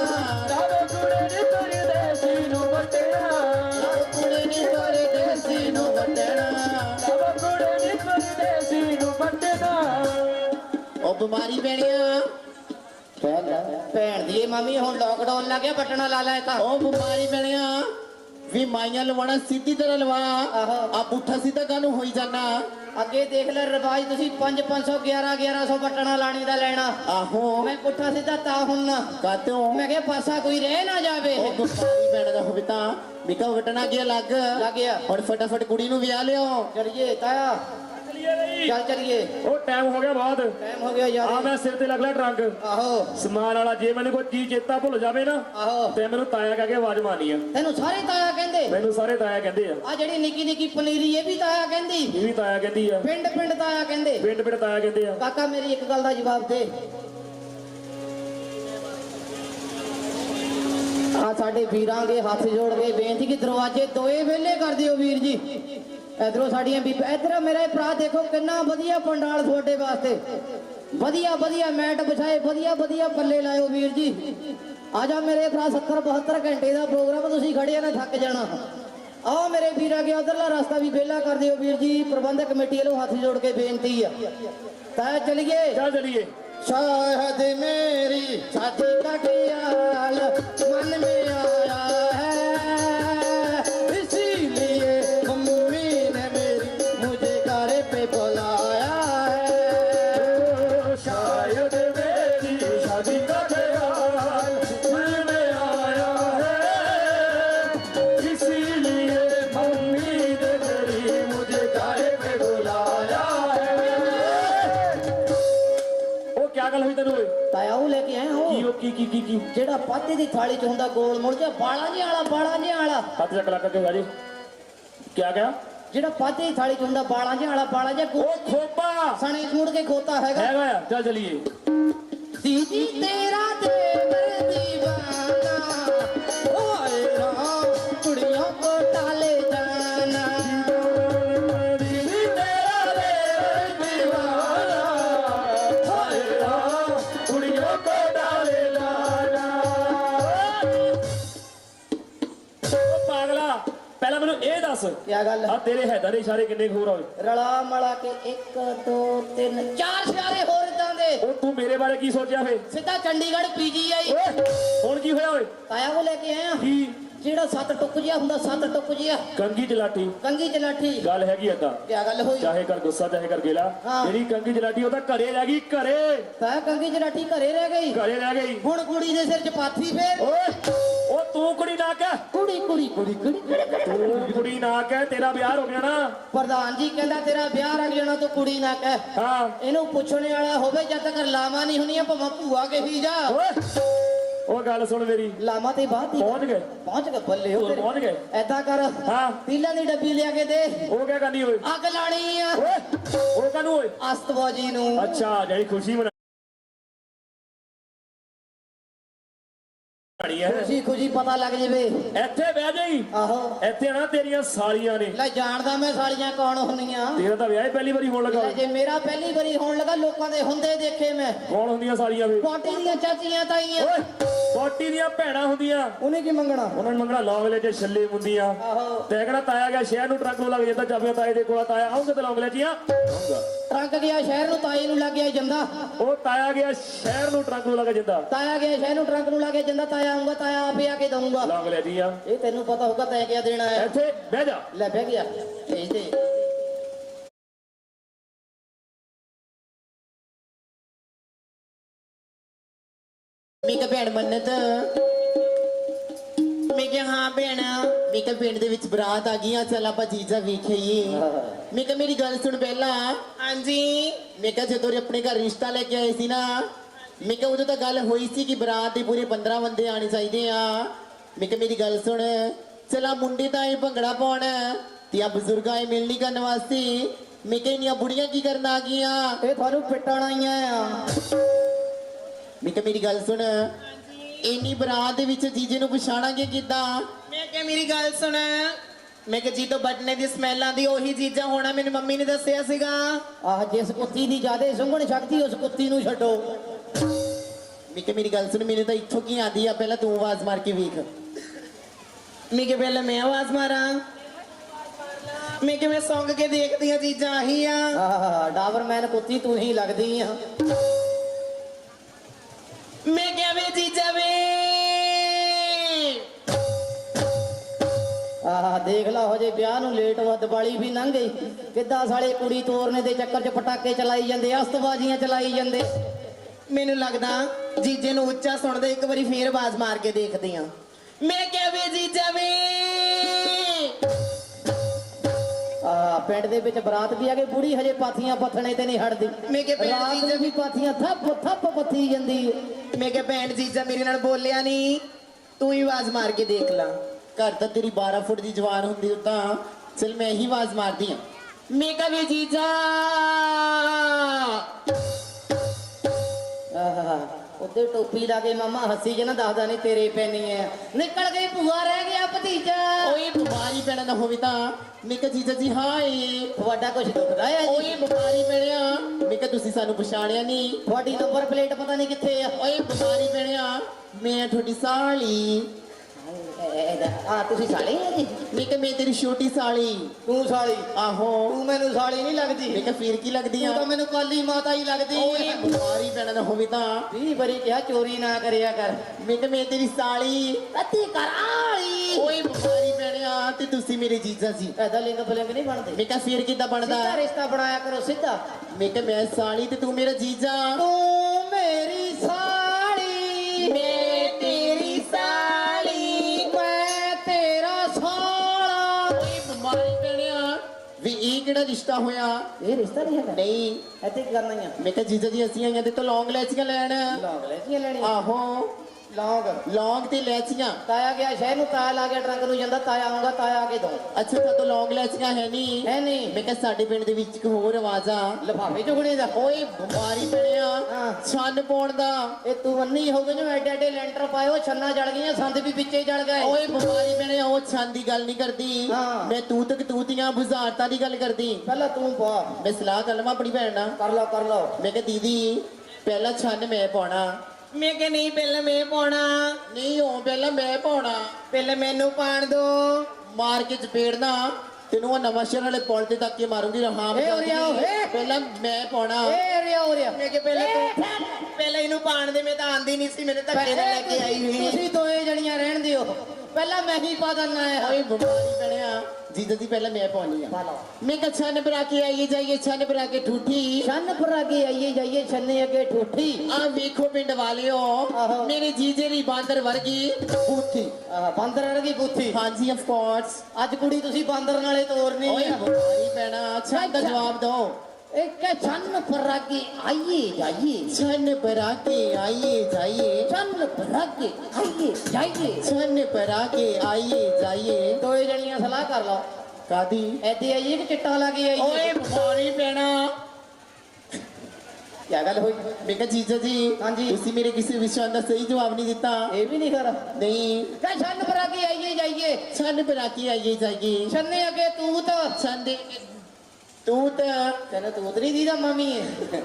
ਲਾਵੋ ਕੁੜੀ ਨੀ ਪਰਦੇਸੀ ਨੂੰ ਵਟਣਾ। ਬਿਮਾਰੀ ਪੈਣਿਆ ਭੈਣ ਦੀ ਮਾਮੀ ਹੁਣ ਲੋਕਡਾਊਨ ਲੱਗ ਗਿਆ ਬਟਨਾ ਲਾ ਲੈ ਤਾਂ। ਉਹ ਬਿਮਾਰੀ ਪੈਣਿਆ ਵੀ ਮਾਈਆਂ ਲਵਾਣਾ ਸਿੱਧੀ ਤਰ੍ਹਾਂ ਲਵਾ। ਆ ਪੁੱਠਾ ਸਿੱਧਾ ਕਾਨੂੰ ਹੋਈ ਜਾਣਾ ਅੱਗੇ ਦੇਖ ਲੈ ਰਵਾਜ ਤੁਸੀਂ 5 500 11 1100 ਬਟਨਾ ਲਾਣੀ ਦਾ ਲੈਣਾ। ਆਹੋ। ਮੈਂ ਪੁੱਠਾ ਸਿੱਧਾ ਤਾਂ ਹੁੰਨਾ ਕਾਤੋਂ ਮੈਂ ਕਿਹਾ ਪਾਸਾ ਕੋਈ ਰਹਿ ਨਾ ਜਾਵੇ। ਉਹ ਬਿਮਾਰੀ ਪੈਣਾ ਦਾ ਹੋਵੇ ਤਾਂ ਮਿਕਾ ਵਟਣਾ ਗਿਆ ਲੱਗ? ਲੱਗ ਗਿਆ। ਹੁਣ ਫਟਾਫਟ ਕੁੜੀ ਨੂੰ ਵਿਆਹ ਲਿਓ ਚਲਿਏ ਤਾਇਆ। ਚੱਲ ਚਲੀਏ। ਉਹ ਟਾਈਮ ਹੋ ਗਿਆ ਬਾਅਦ। ਟਾਈਮ ਹੋ ਗਿਆ ਆ ਯਾਰ ਮੈਂ ਸਿਰ ਤੇ ਲੱਗ ਲਿਆ ਟਰੰਕ। ਆਹੋ। ਸਮਾਨ ਵਾਲਾ ਜੇ ਮੈਨੂੰ ਕੋਈ ਚੀਜ਼ ਚੇਤਾ ਭੁੱਲ ਜਾਵੇ ਨਾ ਆਹੋ। ਤੇ ਮੈਨੂੰ ਤਾਇਆ ਕਹਿ ਕੇ ਆਵਾਜ਼ ਮਾਰਨੀ ਆ। ਤੈਨੂੰ ਸਾਰੇ ਤਾਇਆ ਕਹਿੰਦੇ? ਮੈਨੂੰ ਸਾਰੇ ਤਾਇਆ ਕਹਿੰਦੇ ਆ। ਆ ਜਿਹੜੀ ਨਿੱਕੀ ਨਿੱਕੀ ਪਨੀਰੀ ਇਹ ਵੀ ਤਾਇਆ ਕਹਿੰਦੀ? ਇਹ ਵੀ ਤਾਇਆ ਕਹਿੰਦੀ ਆ। ਪਿੰਡ ਪਿੰਡ ਤਾਇਆ ਕਹਿੰਦੇ। ਪਿੰਡ ਪਿੰਡ ਤਾਇਆ ਕਹਿੰਦੇ ਆ। ਕਾਕਾ ਮੇਰੀ ਇੱਕ ਗੱਲ ਦਾ ਜਵਾਬ ਦੇ। ਆ ਸਾਡੇ ਵੀਰਾਂ ਦੇ ਹੱਥ ਜੋੜ ਕੇ ਬੇਨਤੀ ਕਿ ਦਰਵਾਜ਼ੇ ਦੋਏ ਵੇਲੇ ਕਰ ਦਿਓ ਵੀਰ ਜੀ। ਇਧਰੋਂ ਸਾਡੀਆਂ ਬੀਬੀ ਇਧਰ ਮੇਰਾ ਭਰਾ ਦੇਖੋ ਕਿੰਨਾ ਵਧੀਆ ਪੰਡਾਲ ਤੁਹਾਡੇ ਵਾਸਤੇ। ਵਧੀਆ ਵਧੀਆ ਮੈਟ ਵਿਛਾਏ ਵਧੀਆ ਵਧੀਆ ਪੱਲੇ ਲਾਇਓ ਵੀਰ ਜੀ। ਆ ਜਾ ਮੇਰੇ ਭਰਾ 70 72 ਘੰਟੇ ਦਾ ਪ੍ਰੋਗਰਾਮ ਤੁਸੀਂ ਖੜਿਆ ਨਾ ਥੱਕ ਜਾਣਾ। ਆਓ ਮੇਰੇ ਵੀਰ ਅਗੇ ਉਧਰਲਾ ਰਸਤਾ ਵੀ ਵਿਹਲਾ ਕਰ ਦਿਓ ਵੀਰ ਜੀ। ਪ੍ਰਬੰਧਕ ਕਮੇਟੀ ਵੱਲੋਂ ਹੱਥ ਜੋੜ ਕੇ ਬੇਨਤੀ ਆ। ਤਾਂ ਚਲੀਏ। ਚੱਲ ਚਲੀਏ। ਸ਼ਾਹਦ ਮੇਰੀ ਸਾਡੀ ਕਟਿਆਲ ਮਨ ਮੇ ਆਇਆ। ਤੈਨੂੰ ਓਏ ਤਾਇਆ ਉਹ ਲੈ ਕੇ ਆਇਆ ਕੀ ਉਹ ਉਹ ਕੀ ਕੀ ਕੀ ਕੀ? ਜਿਹੜਾ ਪਾਤੇ ਦੀ ਥਾਲੀ ਚ ਹੁੰਦਾ ਗੋਲ ਮੁੜ ਜਾ ਬਾਲਾਂ ਜਿਹਾ ਵਾਲਾ ਬਾਲਾਂ ਜਿਹਾ ਵਾਲਾ। ਹੱਥ ਚੱਕ ਲਾ ਕੇ ਰਾਜੇ ਕੀ ਗਿਆ ਜਿਹੜਾ ਪਾਤੇ ਦੀ ਥਾਲੀ ਚ ਹੁੰਦਾ ਬਾਲਾਂ ਜਿਹਾ ਵਾਲਾ ਬਾਲਾਂ ਜਿਹਾ ਗੋਲ ਉਹ ਖੋਪਾ! ਸਣੇ ਮੁੜ ਕੇ ਖੋਤਾ ਹੈਗਾ। ਹੈਗਾ ਆ ਚੱਲ ਚਲੀਏ। ਦੀਦੀ ਤੇਰਾ ਦੱਸ ਕਿਆ ਗੱਲ ਆ ਤੇਰੇ ਹੈਦਾਂ ਦੇ ਇਸ਼ਾਰੇ ਕਿੰਨੇ ਖੂਰ ਹੋਏ ਰਲਾ ਮਲਾ ਕੇ 1 2 3 ਚਾਰ ਸਿਆਰੇ ਹੋਰ ਇਦਾਂ ਦੇ। ਉਹ ਤੂੰ ਮੇਰੇ ਬਾਰੇ ਕੀ ਸੋਚਿਆ ਫੇ? ਸਿੱਧਾ ਚੰਡੀਗੜ੍ਹ ਪੀਜੀਆਈ ਓਏ ਹੁਣ ਕੀ ਹੋਇਆ ਓਏ? ਤਾਇਆ ਕੋ ਲੈ ਕੇ ਆਇਆ। ਕੀ? ਜਿਹੜਾ ਸੱਤ ਟੁੱਕ ਜਿਹਾ ਹੁੰਦਾ ਸੱਤ ਟੁੱਕ ਜਿਹਾ। ਕੰਗੀ ਜਲਾਟੀ। ਕੰਗੀ ਚ ਲਾਠੀ ਗੱਲ ਹੈਗੀ ਏਦਾਂ। ਕਿਆ ਗੱਲ ਹੋਈ? ਚਾਹੇ ਕਰ ਗੁੱਸਾ ਚਾਹੇ ਕਰ ਗੇਲਾ ਹਾਂ। ਜਿਹੜੀ ਕੰਗੀ ਜਲਾਟੀ ਉਹ ਤਾਂ ਘਰੇ ਰਹਿ ਗਈ ਘਰੇ। ਤਾਇਆ ਕੰਗੀ ਚ ਲਾਠੀ ਘਰੇ ਰਹਿ ਗਈ। ਘਰੇ ਰਹਿ ਗਈ। ਹੁਣ ਕੁੜੀ ਦੇ ਸਿਰ ਚ ਪਾਥੀ ਫੇਰ। ਓਏ ਉਹ ਤੂੰ ਕੁੜੀ ਨਾ ਕਹਿ। ਕੁੜੀ ਕੁੜੀ ਕੁੜੀ ਕੁੜੀ ਤੂੰ ਕੁੜੀ ਨਾ ਕਹਿ ਤੇਰਾ ਵਿਆਹ ਹੋ ਗਿਆ ਨਾ। ਪ੍ਰਧਾਨ ਜੀ ਕਹਿੰਦਾ ਤੇਰਾ ਵਿਆਹ ਰੱਖ ਜਾਣਾ ਤੂੰ ਕੁੜੀ ਨਾ ਕਹਿ। ਹਾਂ। ਇਹਨੂੰ ਪੁੱਛਣ ਵਾਲਾ ਹੋਵੇ ਜਦ ਤੱਕ ਲਾਵਾਂ ਨਹੀਂ ਹੁੰਦੀਆਂ ਭਾਵੇਂ ਭੂਆ ਕਹੀ ਜਾ। ਓਏ ਉਹ ਗੱਲ ਸੁਣ ਮੇਰੀ। ਲਾਵਾਂ ਤੇ ਬਾਅਦ ਹੀ ਪਹੁੰਚ ਗਏ। ਪਹੁੰਚ ਗਏ ਬੱਲੇ ਹੋ ਹੋਰ ਪਹੁੰਚ ਗਏ। ਐਦਾਂ ਕਰ ਹਾਂ। ਤੀਲਾਂ ਦੀ ਡੱਬੀ ਲਿਆ ਕੇ ਦੇ। ਉਹ ਕਿਆ ਕਰਨੀ ਓਏ? ਅੱਗ ਲਾਣੀ ਆ। ਓਏ ਉਹ ਕਾਨੂੰ ਓਏ? ਅਸਤਵਾਜੀ ਨੂੰ। ਅੱਛਾ ਜਿਹੜੀ ਖੁਸ਼ੀ ਮਨਾਣੀ ਹੈ ਖੁਸ਼ੀ ਖੁਸ਼ੀ ਪਤਾ ਲੱਗ ਜਵੇ। ਇੱਥੇ ਬਹਿ ਜਾਈ। ਆਹੋ। ਇੱਥੇ ਨਾ ਤੇਰੀਆਂ ਸਾਲੀਆਂ ਨੇ। ਲੈ ਜਾਣਦਾ ਮੈਂ ਸਾਲੀਆਂ ਕੌਣ ਹੁੰਦੀਆਂ ਤੇਰਾ ਤਾਂ ਵਿਆਹ ਹੀ ਪਹਿਲੀ ਵਾਰੀ ਹੋਣ ਲੱਗਾ। ਲੈ ਜੇ ਮੇਰਾ ਪਹਿਲੀ ਵਾਰੀ ਹੋਣ ਲੱਗਾ ਲੋਕਾਂ ਦੇ ਹੁੰਦੇ ਦੇਖੇ ਮੈਂ। ਕੌਣ ਹੁੰਦੀਆਂ ਸਾਲੀਆਂ ਵੇ ਪੋਟੀ ਦੀਆਂ ਚਾਚੀਆਂ ਤਾਈਆਂ। ਓਏ! ਕੋਟੀ ਦੀਆਂ ਭੈਣਾਂ ਹੁੰਦੀਆਂ। ਉਹਨੇ ਕੀ ਮੰਗਣਾ? ਉਹਨਾਂ ਨੂੰ ਮੰਗਣਾ ਲੌਂਗਲੇ ਤੇ ਛੱਲੇ ਮੁੰਦੀਆਂ ਆਹੋ। ਤੇ ਕਿਹੜਾ ਤਾਇਆ ਗਿਆ? ਸ਼ਹਿਰ ਨੂੰ ਟਰੱਕ ਨੂੰ ਲੱਗ ਜਾਂਦਾ ਚਾਬੀਆਂ ਤਾਏ ਦੇ ਕੋਲ ਤਾਇਆ ਆਉਂਗੇ ਤੇ ਲੌਂਗਲੇ ਜੀਆਂ ਟਰੰਕ ਗਿਆ ਸ਼ਹਿਰ ਨੂੰ ਤਾਈ ਨੂੰ ਲੱਗ ਗਿਆ ਜੰਦਾ। ਉਹ ਤਾਇਆ ਗਿਆ ਸ਼ਹਿਰ ਨੂੰ ਟਰੱਕ ਨੂੰ ਲੱਗ ਜਾਂਦਾ। ਤਾਇਆ ਗਿਆ ਸ਼ਹਿਰ ਨੂੰ ਟਰੰਕ ਨੂੰ ਲਾ ਕੇ ਜਾਂਦਾ ਤਾਇਆ ਆਉਂਗਾ ਤਾਇਆ ਆਪੇ ਆ ਕੇ ਦਊਂਗਾ। ਲੌਂਗਲੇ ਜੀਆਂ ਇਹ ਤੈਨੂੰ ਪਤਾ ਹੋਊਗਾ ਤੈਂ ਕਿਆ ਦੇਣਾ ਹੈ। ਇੱਥੇ ਬਹਿ ਜਾ। ਲੈ ਬਹਿ ਗਿਆ। ਭੇਜ ਦੇ। ਮੈਂ ਕਿਹਾ ਭੈਣ ਮੰਨਤ। ਮੈਂ ਕਿਹਾ ਹਾਂ ਭੈਣ ਮੈਂ ਕਿਹਾ ਪਿੰਡ ਦੇ ਵਿੱਚ ਬਰਾਤ ਆ ਗਈ ਆ ਚੱਲ ਆਪਾਂ ਜੀਜਾ ਵੇਖੀਏ ਮੈਂ ਕਿਹਾ ਮੇਰੀ ਗੱਲ ਸੁਣ ਪਹਿਲਾਂ। ਹਾਂਜੀ। ਮੈਂ ਕਿਹਾ ਜਦੋਂ ਆਪਣੇ ਘਰ ਰਿਸ਼ਤਾ ਲੈ ਕੇ ਆਏ ਸੀ ਨਾ ਮੈਂ ਕਿਹਾ ਉਦੋਂ ਤਾਂ ਗੱਲ ਹੋਈ ਸੀ ਕਿ ਬਰਾਤ ਦੇ ਪੂਰੇ 15 ਬੰਦੇ ਆਣੇ ਚਾਹੀਦੇ ਆ। ਮੈਂ ਕਿਹਾ ਮੇਰੀ ਗੱਲ ਸੁਣ ਚਲਾ ਮੁੰਡੇ ਤਾਂ ਇਹ ਭੰਗੜਾ ਪਾਉਣ ਤੇ ਆ ਬਜ਼ੁਰਗਾਂ ਇਹ ਮਿਲਣੀ ਕਰਨ ਵਾਸਤੇ। ਮੈਂ ਕਿਹਾ ਇੰਨੀਆਂ ਬੁੜੀਆਂ ਕੀ ਕਰਨ ਆ ਗਈਆਂ? ਇਹ ਤੁਹਾਨੂੰ ਪਿੱਟਣ ਆਈਆਂ ਆ। ਕਿਹਾ ਮੇਰੀ ਗੱਲ ਸੁਣ। ਇੰਨੀ ਬਰਾਤ ਦੇ ਵਿੱਚ ਜੀਜੇ ਨੂੰ ਪਛਾਣਾਂਗੇ ਕਿੱਦਾਂ ਮੈਂ ਕਿਹਾ ਮੇਰੀ ਗੱਲ ਸੁਣ। ਮੈਂ ਕਿਹਾ ਜੀ ਤੋਂ ਬਟਨੇ ਦੀ ਸਮੈਲ ਆਂਦੀ ਉਹੀ ਚੀਜ਼ਾਂ ਹੋਣਾ ਮੈਨੂੰ ਮੰਮੀ ਨੇ ਦੱਸਿਆ ਸੀਗਾ। ਆਹ ਜਿਸ ਕੁੱਤੀ ਦੀ ਜਿਆਦੇ ਸੁੰਘਣ ਸ਼ਕਤੀ ਉਸ ਕੁੱਤੀ ਨੂੰ ਛੱਡੋ। ਮੈਂ ਕਿਹਾ ਮੇਰੀ ਗੱਲ ਸੁਣ ਮੈਨੂੰ ਤਾਂ ਇੱਥੋਂ ਕੀ ਆਂਦੀ ਆ? ਪਹਿਲਾਂ ਤੂੰ ਆਵਾਜ਼ ਮਾਰ ਕੇ ਵੇਖ। ਮੈਂ ਕਿਹਾ ਪਹਿਲਾਂ ਮੈਂ ਆਵਾਜ਼ ਮਾਰਾਂ। ਮੈਂ ਮੈਂ ਸੌਂਗ ਕੇ ਦੇਖਦੀ ਆ ਚੀਜ਼ਾਂ ਆਹੀ ਆ। ਆਹ ਡਾਬਰਮੈਨ ਕੁੱਤੀ ਤੂੰ ਹੀ ਲੱਗਦੀ ਆ। ਮੈਂ ਕਿਹਾ ਵੇ ਜੀਜਾ ਆਹ, ਦੇਖ ਲਾ ਹੋ ਜੇ ਵਿਆਹ ਨੂੰ ਲੇਟ ਵਾ ਦੀਵਾਲੀ ਵੀ ਲੰਘ ਗਈ। ਕਿੱਦਾਂ ਸਾਲੇ ਕੁੜੀ ਤੋਰਨੇ ਦੇ ਚੱਕਰ 'ਚ ਪਟਾਕੇ ਚਲਾਈ ਜਾਂਦੇ ਅਸਤਬਾਜ਼ੀਆਂ ਚਲਾਈ ਜਾਂਦੇ। ਮੈਨੂੰ ਲੱਗਦਾ ਜੀਜੇ ਨੂੰ ਉੱਚਾ ਸੁਣਦੇ ਇੱਕ ਵਾਰੀ ਫੇਰ ਆਵਾਜ਼ ਮਾਰ ਕੇ ਦੇਖਦੇ ਆ। ਮੈਂ ਕਿਹਾ ਵੇ ਜੀਜਾ ਪਿੰਡ ਦੇ ਵਿੱਚ ਬਰਾਤ ਵੀ ਆ ਗਈ ਬੁੜੀ ਹਜੇ ਪਾਥੀਆਂ ਪੱਥਣੇ ਤੇ ਨਹੀਂ ਹਟਦੀ। ਮੈਂ ਕਿਹਾ ਭੈਣ ਰਾਤ ਜੀਜਾ ਨੂੰ ਵੀ ਪਾਥੀਆਂ ਥੱਪ ਥੱਪ ਪੱਥੀ ਜਾਂਦੀ। ਮੈਂ ਕਿਹਾ ਭੈਣ ਜੀਜਾ ਮੇਰੇ ਨਾਲ ਬੋਲਿਆ ਨਹੀਂ ਤੂੰ ਹੀ ਆਵਾਜ਼ ਮਾਰ ਕੇ ਦੇਖ ਲਾ। ਘਰ ਤਾਂ ਤੇਰੀ 12 ਫੁੱਟ ਦੀ ਜਵਾਨ ਹੁੰਦੀ ਤਾਂ ਚਲ ਮੈਂ ਹੀ ਆਵਾਜ਼ ਮਾਰਦੀ ਆ ਮੈਂ ਕਿਹਾ ਵੇ ਜੀਜਾ। ਆਹ। ਉੱਤੇ ਟੋਪੀ ਲਾ ਕੇ ਮਾਮਾ ਹੱਸੀ ਜਨਾ ਦੱਸਦਾ ਨਹੀਂ ਤੇਰੇ ਪੈਣੀ ਐ। ਨਿਕਲ ਗਈ ਭੂਆ ਰਹਿ ਗਿਆ ਭਤੀਜਾ। ਓਏ ਬਿਮਾਰੀ ਪੈਣਾ ਨਾ ਹੋਵੇ ਤਾਂ ਮੈਂ ਕਿਹਾ ਜੀਜਾ ਜੀ ਹਾਏ। ਤੁਹਾਡਾ ਕੁਝ ਦੁਖਦਾ ਜੀ। ਓਏ ਬਿਮਾਰੀ ਪੈਣਿਆ। ਮੈਂ ਕਿਹਾ ਤੁਸੀਂ ਸਾਨੂੰ ਪਛਾਣਿਆ ਨਹੀਂ ਤੁਹਾਡੀ ਨੰਬਰ ਪਲੇਟ ਪਤਾ ਨਹੀਂ ਕਿੱਥੇ ਆ। ਓਏ ਬਿਮਾਰੀ ਪੈਣਿਆ। ਮੈਂ ਤੁਹਾਡੀ ਸਾਲੀ। ਆ ਤੁਸੀਂ ਸਾਲੀ ਹੈ ਜੀ? ਮੈਂ ਕਿਹਾ ਮੈਂ ਤੇਰੀ ਛੋਟੀ ਸਾਲੀ। ਤੂੰ ਸਾਲੀ? ਆਹੋ। ਤੂੰ ਮੈਨੂੰ ਸਾਲੀ ਨਹੀਂ ਲੱਗਦੀ। ਮੈਂ ਕਿਹਾ ਫਿਰ ਕੀ ਲੱਗਦੀ ਤੂੰ ਆ? ਤਾਂ ਮੈਨੂੰ ਕਾਲੀ ਮਾਤਾ ਹੀ ਲੱਗਦੀ। ਓਏ ਹੈ ਬਿਮਾਰੀ ਪੈਣਾ ਨਾ ਹੋਵੇ ਤਾਂ। ਵੀਹ ਵਾਰੀ ਕਿਹਾ ਚੋਰੀ ਨਾ ਕਰਿਆ ਕਰ। ਮੈਂ ਕਿਹਾ ਮੈਂ ਤੇਰੀ ਸਾਲੀ। ਅੱਤੀ ਕਰ ਆਲੀ। ਓਏ ਬਿਮਾਰੀ ਪੈਣਿਆ ਤੇ ਤੁਸੀਂ ਮੇਰੇ ਜੀਜਾ ਜੀ। ਐਦਾ ਲਿੰਗ ਬਲਿੰਗ ਨਹੀਂ ਬਣਦੇ। ਮੈਂ ਕਿਹਾ ਫਿਰ ਕਿੱਦਾਂ ਬਣਦਾ? ਸਿੱਧਾ ਰਿਸ਼ਤਾ ਬਣਾਇਆ ਕਰੋ ਸਿੱਧਾ। ਮੈਂ ਕਿਹਾ ਮੈਂ ਸਾਲੀ ਤੇ ਤੂੰ ਮੇਰਾ ਜੀਜਾ। ਤੂੰ ਮੇਰੀ ਸਾਲੀ। ਬਿਮਾਰੀ ਪੈਣਿਆ ਵੀ ਇਹ ਕਿਹੜਾ ਰਿਸ਼ਤਾ ਹੋਇਆ? ਇਹ ਰਿਸ਼ਤਾ ਨਹੀਂ ਹੈਗਾ। ਨਹੀਂ। ਇੱਥੇ ਕੀ ਕਰਨਾ ਹੀ ਆ? ਮੈਂ ਕਿਹਾ ਜੀਜਾ ਜੀ ਅਸੀਂ ਆਈਆਂ ਤੇ ਤੋਂ ਲੌਂਗ ਲੈਚੀਆਂ ਲੈਣ। ਲੌਂਗ ਲੈਚੀਆਂ ਲੈਣੀ ਆਹੋ। ਲੌਂਗ। ਲੌਂਗ ਤੇ ਲੈਚੀਆਂ ਤਾਇਆ ਗਿਆ ਸ਼ਹਿਰ ਨੂੰ ਤਾਇਆ ਲਾ ਕੇ ਟਰੰਕ ਨੂੰ ਜਾਂਦਾ ਤਾਇਆ ਆਉਂਗਾ ਤਾਇਆ ਆ ਕੇ ਦੋ। ਅੱਛਾ ਤਾਂ ਤੋਂ ਲੌਂਗ ਲੈਚੀਆਂ ਹੈ ਨਹੀਂ ਹੈ ਨਹੀਂ ਮੈਂ ਕਿਹਾ ਸਾਡੇ ਪਿੰਡ ਦੇ ਵਿੱਚ ਇੱਕ ਹੋਰ ਆਵਾਜ਼। ਆ ਲਫਾਫੇ ਚੁਗਣੇ ਦਾ। ਓਏ ਬਿਮਾਰੀ ਪੈਣਿਆ ਹਾਂ। ਛੰਨ ਪਾਉਣ ਦਾ। ਇਹ ਤੂੰ ਅੰਨੀ ਹੋ ਗਈ ਜੋ ਐਡੇ ਐਡੇ ਲੈਂਟਰ ਉਹ ਛੰਨਾ ਜਲ ਗਈਆਂ ਸੰਦ ਵੀ ਵਿੱਚੇ ਜਲ ਗਏ। ਓਏ ਬਿਮਾਰੀ ਪੈਣਿਆ ਉਹ ਛੰਨ ਦੀ ਗੱਲ ਨਹੀਂ ਕਰਦੀ। ਮੈਂ ਤੂੰ ਤੱਕ ਤੂਤੀਆਂ ਬੁਝਾਰਤਾਂ ਦੀ ਗੱਲ ਕਰਦੀ। ਪਹਿਲਾਂ ਤੂੰ ਪਾ। ਮੈਂ ਸਲਾਹ ਕਰ ਲਵਾਂ ਆਪਣੀ ਭੈਣ ਨਾਲ। ਕਰ ਲਓ ਕਰ ਲਓ। ਮੈਂ ਕਿਹਾ ਦੀਦੀ ਪਹਿਲਾਂ ਛੰਨ ਮੈਂ ਪਾਉਣਾ। ਮੈਂ ਕਿਹਾ ਨਹੀਂ ਪਹਿਲਾਂ ਮੈਂ ਪਾਉਣਾ। ਨਹੀਂ ਹੋ ਪਹਿਲਾਂ ਮੈਂ ਪਾਉਣਾ। ਪਹਿਲਾਂ ਮੈਨੂੰ ਪਾਣ ਦੋ। ਮਾਰ ਕੇ ਚਪੇੜਨਾ ਤੈਨੂੰ ਉਹ ਨਵਾਂ ਸ਼ਹਿਰ ਵਾਲੇ ਪੁਲ ਤੇ ਤੱਕ ਕੇ ਮਾਰੂੰਗੀ ਹਾਂ ਏ ਉਰੇ ਆਓ, ਏ। ਪਹਿਲਾਂ ਮੈਂ ਪਾਉਣਾ। ਏ ਰਿਆ ਹੋ ਰਿਆ ਮੈਂ ਕਿ ਪਹਿਲਾਂ ਤੂੰ ਪਹਿਲਾਂ ਇਹਨੂੰ ਪਾਣ ਦੇ ਮੈਂ ਤਾਂ ਆਂਦੀ ਨਹੀਂ ਸੀ ਮੇਰੇ ਧੱਕੇ ਨਾਲ ਲੈ ਕੇ ਆਈ ਹੋਈ ਤੁਸੀਂ ਦੋਏ ਜਣੀਆਂ ਰਹਿਣ ਦਿਓ। ਪਹਿਲਾਂ ਮੈਂ ਹੀ ਪਾ ਦਿੰਨਾ ਹੈ। ਓਏ ਬਿਮਾਰੀ ਬਣਿਆ। ਜੀਜਾ ਜੀ ਪਹਿਲਾਂ ਮੈਂ ਪਾਉਣੀ ਆ। ਮੈਂ ਕਿਹਾ ਛੰਨ ਬਰਾ ਕੇ ਆਈਏ ਜਾਈਏ ਛੰਨ ਬਰਾ ਕੇ ਠੂਠੀ। ਛੰਨ ਪਰ ਅੱਗੇ ਆਈਏ ਜਾਈਏ ਛੰਨੇ ਅੱਗੇ ਠੂਠੀ। ਆ ਵੇਖੋ ਪਿੰਡ ਵਾਲਿਓ ਆਹੋ। ਮੇਰੇ ਜੀਜੇ ਦੀ ਬਾਂਦਰ ਵਰਗੀ। ਬੂਥੀ। ਆਹ ਬਾਂਦਰ ਵਰਗੀ ਬੁੱਥੀ। ਹਾਂਜੀ ਆਫ ਕੋਰਸ ਅੱਜ ਕੁੜੀ ਤੁਸੀਂ ਬਾਂਦਰ ਨਾਲੇ ਤੋਰਨੀ ਓਏ ਆ ਬਿਮਾਰੀ ਪੈਣਾ। ਅੱਛਾ ਦਾ ਜਵਾਬ ਦਿਓ। ਇੱਕ ਛੰਨ ਪਰ ਅੱਗੇ ਆਈਏ ਜਾਈਏ। ਛੰਨ ਬਰਾ ਕੇ ਆਈਏ ਜਾਈਏ। ਛੰਨ ਪਰ ਅੱਗੇ ਆਈਏ ਜਾਈਏ। ਛੰਨ ਬਰਾ ਕੇ ਆਈਏ ਜਾਈਏ। ਦੋਏ ਜਣੀਆਂ ਸਲਾਹ ਕਰ ਲਓ। ਕਾਦੀ? ਐਦੀ ਆਈਏ ਕਿ ਚਿੱਟਾ ਲਾ ਕੇ ਆਈਏ? ਓਏ ਬਿਮਾਰੀ ਪੈਣਾ। ਕੀ ਗੱਲ ਹੋਈ? ਮੈਂ ਕਿਹਾ ਜੀਜਾ ਜੀ ਮੇਰੇ ਕਿਸੇ ਵਿਸ਼ਵਾਸ ਦਾ ਸਹੀ ਜਵਾਬ ਨਹੀਂ ਦਿੱਤਾ। ਇਹ ਵੀ ਨਹੀਂ ਕਰ। ਨਹੀਂ। ਕਹ ਛੰਨ ਆਈਏ ਜਾਈਏ? ਛੰਨ ਬਰਾ ਕੇ ਆਈਏ ਜਾਈਏ। ਛੰਨੇ ਅੱਗੇ ਤੂੰ ਤਾਂ ਤੂੰ ਤਾਂ ਤੈਨੂੰ ਤੂੰ ਨਹੀਂ ਦੀਦਾ ਮਾਮੀ। ਹੈ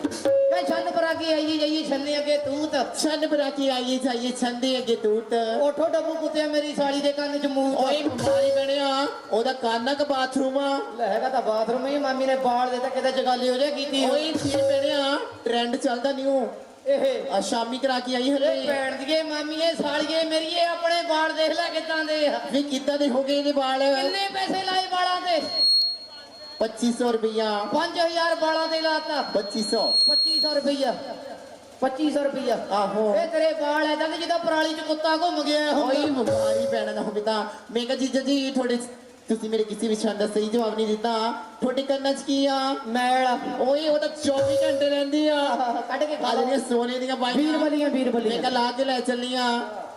ਕਹ ਛੰਨ ਪਰ ਅੱਗੇ ਆਈਏ ਜਾਈਏ ਛੰਨੇ ਅੱਗੇ ਤੂੰ ਤਾਂ। ਛੰਨ ਬਰਾ ਕੇ ਆਈਏ ਜਾਈਏ ਛੰਨ ਦੇ ਅੱਗੇ ਤੂੰ ਤਾਂ। ਉਠੋ ਡੱਬੂ ਕੁੱਤਿਆ ਮੇਰੀ ਸਾਲੀ ਦੇ ਕੰਨ 'ਚ ਮੂੰਹ ਓਏ ਬਿਮਾਰੀ ਬਣਿਆ ਉਹਦਾ ਕਾਨਾ ਕ ਬਾਥਰੂਮ ਆ? ਲੈ ਹੈਗਾ ਤਾਂ ਬਾਥਰੂਮ ਹੀ ਮਾਮੀ ਨੇ ਬਾਲ ਦੇ ਤਾਂ ਕਿਤੇ ਜਗਾਲੀ ਹੋ ਜਾ ਕੀਤੀ ਓਏ ਕੀ ਬਣਿਆ ਟ੍ਰੈਂਡ ਚੱਲਦਾ ਨਿਊ ਇਹ ਆ ਸ਼ਾਮੀ ਕਰਾ ਕੇ ਆਈ ਹਲੇ। ਭੈਣ ਦੀਏ ਮਾਮੀਏ ਸਾਲੀਏ ਮੇਰੀਏ ਆਪਣੇ ਬਾਲ ਦੇਖ ਲੈ ਕਿਦਾਂ ਦੇ ਆ। ਵੀ ਕਿੱਦਾਂ ਦੇ ਹੋ ਗਏ ਇਹਦੇ ਵਾਲ? ਕਿੰਨੇ ਪੈਸੇ ਲਾਏ ਬਾਲਾਂ ਤੇ? 2500 ਰੁਪਇਆ 5000 ਬਾਲਾਂ ਤੇ ਲਾਤਾ 2500 2500 ਰੁਪਈਆ 2500 ਰੁਪਈਆ ਆਹੋ ਇਹ ਤੇਰੇ ਬਾਲ ਐਦਾਂ ਦੇ ਜਿੱਦਾਂ ਪਰਾਲੀ 'ਚ ਕੁੱਤਾ ਘੁੰਮ ਗਿਆ ਹੁੰਦਾ ਬਿਮਾਰੀ ਪੈਣਾ ਨਾ ਹੋਵੇ ਤਾਂ ਮੈਂ ਕਿਹਾ ਜੀਜਾ ਜੀ ਥੋੜੇ ਤੁਸੀਂ ਮੇਰੇ ਕਿਸੇ ਵੀ ਦਾ ਸਹੀ ਜਵਾਬ ਨਹੀਂ ਦਿੱਤਾ ਤੁਹਾਡੇ ਕੰਨਾਂ 'ਚ ਕੀ ਆ ਮੈਲ ਓਏ ਉਹ ਤਾਂ 24 ਘੰਟੇ ਰਹਿੰਦੀ ਆ ਕੱਢ ਕੇ ਖਾ ਆ ਲਓ ਜਿਹੜੀਆਂ ਸੋਨੇ ਦੀਆਂ ਬਾਈਆਂ ਵੀਰ ਬਲੀਆਂ ਵੀਰ ਮੈਂ ਬਲੀਆਂ ਕਿਹਾ ਲਾ ਕੇ ਲੈ ਚੱਲੀਆਂ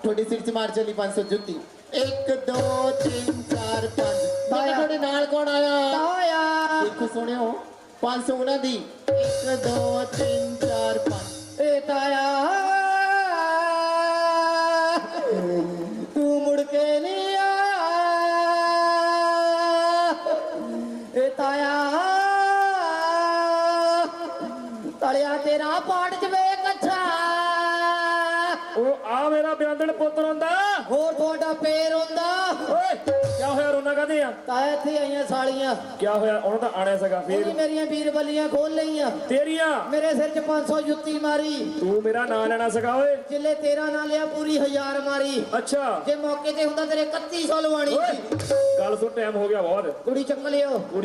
ਤੁਹਾਡੇ ਸਿਰ 'ਚ ਮਾਰ ਚੱਲੀ 500 ਜੁੱਤੀ 1 2 3 4 5 ਮੈਂ ਕਿਹਾ ਤੁਹਾਡੇ ਨਾਲ ਕੌਣ ਆਇਆ? ਤਾਇਆ ਦੇਖੋ ਸੁਣਿਓ। 500 ਉਹਨਾਂ ਦੀ। 1 2 3 4 5 ਏ ਤਾਇਆ ਆ ਤਾਇਆ ਇੱਥੇ ਆਈਆਂ ਸਾਲੀਆਂ? ਕੀ ਹੋਇਆ? ਉਹਨਾਂ ਦਾ ਆਣਿਆ ਸੀਗਾ ਉਹਨੇ ਫੇਰ ਮੇਰੀਆਂ ਵੀਰ ਬੱਲੀਆਂ ਖੋਲ ਲਈਆਂ। ਤੇਰੀਆਂ? ਮੇਰੇ ਸਿਰ 'ਚ 500 ਜੁੱਤੀ ਮਾਰੀ। ਤੂੰ ਮੇਰਾ ਨਾਂ ਲੈਣਾ ਸੀਗਾ ਓਏ। ਜਿੱਲੇ ਤੇਰਾ ਨਾਂ ਲਿਆ ਪੂਰੀ ਹਜ਼ਾਰ ਮਾਰੀ। ਅੱਛਾ। ਜੇ ਮੌਕੇ ਤੇ ਹੁੰਦਾ ਤੇਰੇ 3100 ਲਵਾਣੀ ਓਏ। ਸੀ। ਗੱਲ ਸੁਣ ਟਾਈਮ ਹੋ ਗਿਆ ਬਹੁਤ। ਕੁੜੀ ਚੱਕ ਲਿਓ।